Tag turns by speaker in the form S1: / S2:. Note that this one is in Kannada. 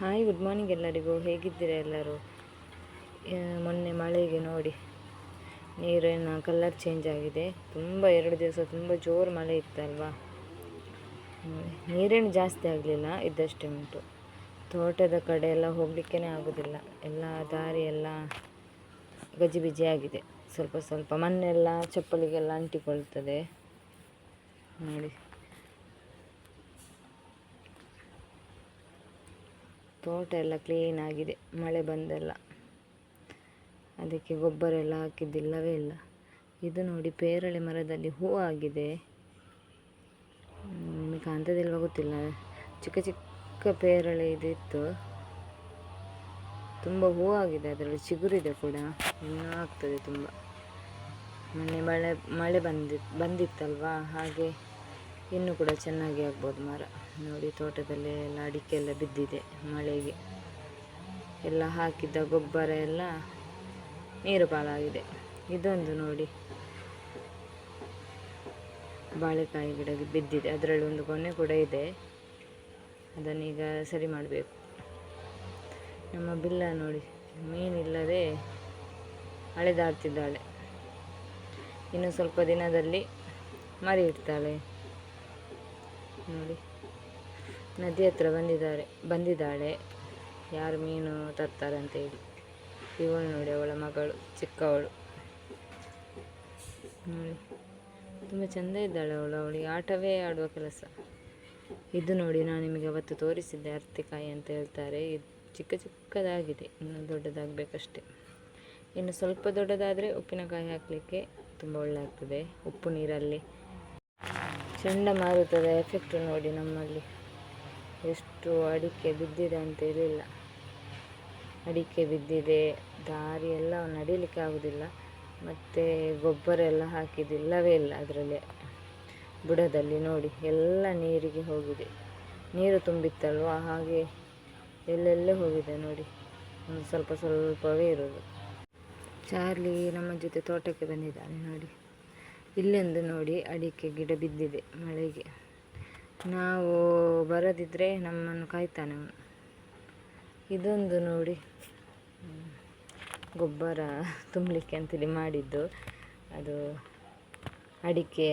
S1: ಹಾಯ್ ಗುಡ್ ಮಾರ್ನಿಂಗ್ ಎಲ್ಲರಿಗೂ. ಹೇಗಿದ್ದೀರಾ ಎಲ್ಲರೂ? ಮೊನ್ನೆ ಮಳೆಗೆ ನೋಡಿ, ನೀರಿನ ಕಲರ್ ಚೇಂಜ್ ಆಗಿದೆ. ತುಂಬ ಎರಡು ದಿವಸ ತುಂಬ ಜೋರು ಮಳೆ ಇತ್ತಲ್ವಾ? ನೀರೇನು ಜಾಸ್ತಿ ಆಗಲಿಲ್ಲ, ಇದ್ದಷ್ಟೇ ಉಂಟು. ತೋಟದ ಕಡೆ ಎಲ್ಲ ಹೋಗಲಿಕ್ಕೇ ಆಗೋದಿಲ್ಲ. ಎಲ್ಲ ದಾರಿ ಎಲ್ಲ ಗಜಿಬಿಜಿ ಆಗಿದೆ. ಸ್ವಲ್ಪ ಸ್ವಲ್ಪ ಮಣ್ಣೆಲ್ಲ, ಚಪ್ಪಲಿಗೆಲ್ಲ ಅಂಟಿಕೊಳ್ತದೆ. ನೋಡಿ. ತೋಟ ಎಲ್ಲ ಕ್ಲೀನ್ ಆಗಿದೆ, ಮಳೆ ಬಂದೆಲ್ಲ. ಅದಕ್ಕೆ ಗೊಬ್ಬರ ಎಲ್ಲ ಹಾಕಿದ್ದಿಲ್ಲವೇ ಇಲ್ಲ. ಇದು ನೋಡಿ ಪೇರಳೆ ಮರದಲ್ಲಿ ಹೂ ಆಗಿದೆ. ನಿಮಗೆ ಕಾಣ್ತದಿಲ್ವ ಗೊತ್ತಿಲ್ಲ. ಚಿಕ್ಕ ಚಿಕ್ಕ ಪೇರಳೆ ಇದಿತ್ತು. ತುಂಬ ಹೂ ಆಗಿದೆ, ಅದರಲ್ಲಿ ಚಿಗುರಿದೆ ಕೂಡ. ಇನ್ನೂ ಆಗ್ತದೆ ತುಂಬ. ಮೊನ್ನೆ ಮಳೆ ಮಳೆ ಬಂದಿ, ಬಂದಿತ್ತಲ್ವಾ? ಹಾಗೆ ಇನ್ನೂ ಕೂಡ ಚೆನ್ನಾಗಿ ಆಗ್ಬೋದು ಮರ. ನೋಡಿ ತೋಟದಲ್ಲಿ ಎಲ್ಲ ಅಡಿಕೆ ಎಲ್ಲ ಬಿದ್ದಿದೆ ಮಳೆಗೆ. ಎಲ್ಲ ಹಾಕಿದ್ದ ಗೊಬ್ಬರ ಎಲ್ಲ ನೀರು ಪಾಲಾಗಿದೆ. ಇದೊಂದು ನೋಡಿ. ಬಾಳೆಕಾಯಿ ಗಿಡ ಬಿದ್ದಿದೆ. ಅದರಲ್ಲಿ ಒಂದು ಕೊನೆ ಕೂಡ ಇದೆ. ಅದನ್ನೀಗ ಸರಿ ಮಾಡಬೇಕು. ನಮ್ಮ ಬಿಲ್ಲ ನೋಡಿ. ಮೀನಿಲ್ಲದೆ ಅಳೆದಾಡ್ತಿದ್ದಾಳೆ ಇನ್ನು ಸ್ವಲ್ಪ ದಿನದಲ್ಲಿ ಮರಿ ಇಡ್ತಾಳೆ. ನೋಡಿ. ನದಿ ಹತ್ರ ಬಂದಿದ್ದಾರೆ, ಬಂದಿದ್ದಾಳೆ. ಯಾರು ಮೀನು ತರ್ತಾರೆ ಅಂತ ಹೇಳಿ ಇವಳು ನೋಡಿ ಅವಳ ಮಗಳು, ಚಿಕ್ಕವಳು. ನೋಡಿ. ತುಂಬ ಚೆಂದ ಇದ್ದಾಳೆ ಅವಳು. ಅವಳಿಗೆ ಆಟವೇ ಆಡುವ ಕೆಲಸ. ಇದು ನೋಡಿ ನಾನು ನಿಮಗೆ ಅವತ್ತು ತೋರಿಸಿದ್ದೆ ಅರ್ತಿಕಾಯಿ ಅಂತ ಹೇಳ್ತಾರೆ. ಇದು ಚಿಕ್ಕ ಚಿಕ್ಕದಾಗಿದೆ, ಇನ್ನು ದೊಡ್ಡದಾಗಬೇಕಷ್ಟೆ. ಇನ್ನು ಸ್ವಲ್ಪ ದೊಡ್ಡದಾದರೆ ಉಪ್ಪಿನಕಾಯಿ ಹಾಕಲಿಕ್ಕೆ ತುಂಬ ಒಳ್ಳೆ ಆಗ್ತದೆ ಉಪ್ಪು ನೀರಲ್ಲಿ ಚಂಡಮಾರುತದ ಎಫೆಕ್ಟ್ ನೋಡಿ ನಮ್ಮಲ್ಲಿ. ಎಷ್ಟು ಅಡಿಕೆ ಬಿದ್ದಿದೆ ಅಂತ ಹೇಳಿಲ್ಲ. ಅಡಿಕೆ ಬಿದ್ದಿದೆ, ದಾರಿ ಎಲ್ಲ ನಡೀಲಿಕ್ಕೆ ಆಗೋದಿಲ್ಲ. ಮತ್ತು ಗೊಬ್ಬರ ಎಲ್ಲ ಹಾಕಿದ್ದಿಲ್ಲವೇ ಇಲ್ಲ ಅದರಲ್ಲೇ. ಬುಡದಲ್ಲಿ ನೋಡಿ, ಎಲ್ಲ ನೀರಿಗೆ ಹೋಗಿದೆ. ನೀರು ತುಂಬಿತ್ತಲ್ವ? ಹಾಗೆ ಎಲ್ಲೆಲ್ಲೇ ಹೋಗಿದೆ ನೋಡಿ. ಒಂದು ಸ್ವಲ್ಪ ಸ್ವಲ್ಪವೇ ಇರೋದು. ಚಾರ್ಲಿ ನಮ್ಮ ಜೊತೆ ತೋಟಕ್ಕೆ ಬಂದಿದ್ದಾನೆ ನೋಡಿ. ಇಲ್ಲೊಂದು ನೋಡಿ ಅಡಿಕೆ ಗಿಡ ಬಿದ್ದಿದೆ ಮಳೆಗೆ. ನಾವು ಬರದಿದ್ದರೆ ನಮ್ಮನ್ನು ಕಾಯ್ತಾನೆ ಇದೊಂದು ನೋಡಿ, ಗೊಬ್ಬರ ತುಂಬಲಿಕ್ಕೆ ಅಂತೇಳಿ ಮಾಡಿದ್ದು. ಅದು ಅಡಿಕೆ